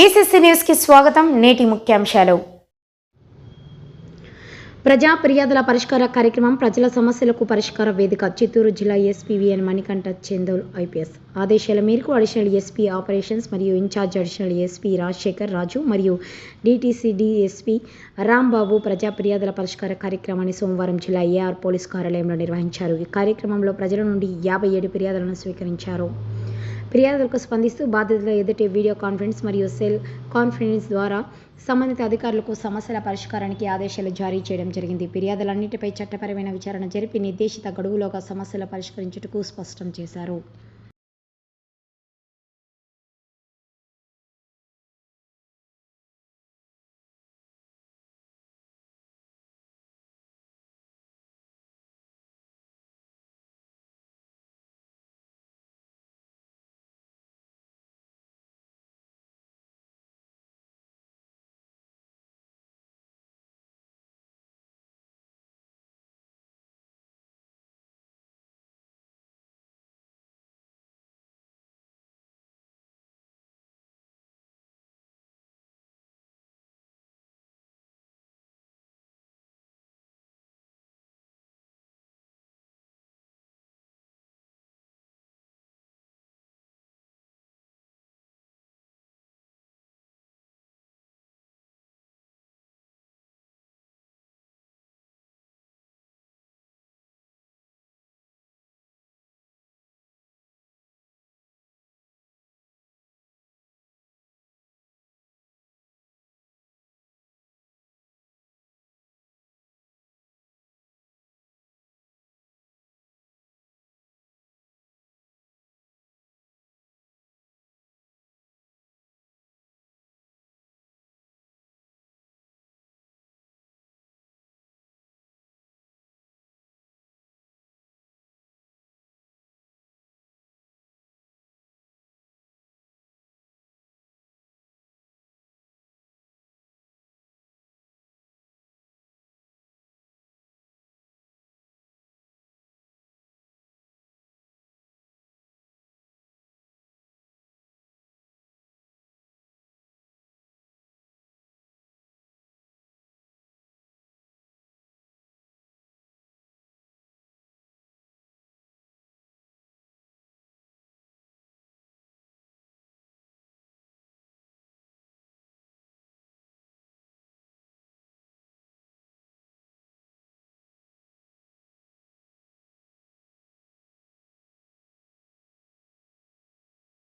BCC న్యూస్కి స్వాగతం నేటి ముఖ్యాంశాలు. ప్రజా ఫిర్యాదుల పరిష్కార కార్యక్రమం ప్రజల సమస్యలకు పరిష్కార వేదిక చిత్తూరు జిల్లా ఎస్పీవీఎన్ మణికంఠ చందోల్ ఐపీఎస్. ఆదేశాల మేరకు అడిషనల్ ఎస్పీ ఆపరేషన్స్ మరియు incharge additional SP Rajasekhar Raju మరియు డిటీసీ డిఎస్పీ రాంబాబు ప్రజా ఫిర్యాదుల పరిష్కార కార్యక్రమాన్ని సోమవారం జిల్లా ఏఆర్ పోలీస్ కార్యాలయంలో నిర్వహించారు. ఈ కార్యక్రమంలో ప్రజల నుండి యాభై ఏడు ఫిర్యాదులను స్వీకరించారు. ఫిర్యాదులకు స్పందిస్తూ బాధితుల ఎదుటి వీడియో కాన్ఫరెన్స్ మరియు సెల్ కాన్ఫరెన్స్ ద్వారా సంబంధిత అధికారులకు సమస్యల పరిష్కారానికి ఆదేశాలు జారీ చేయడం జరిగింది. ఫిర్యాదులన్నింటిపై చట్టపరమైన విచారణ జరిపి నిర్దేశిత గడువులోగా సమస్యలు పరిష్కరించుటకు స్పష్టం చేశారు.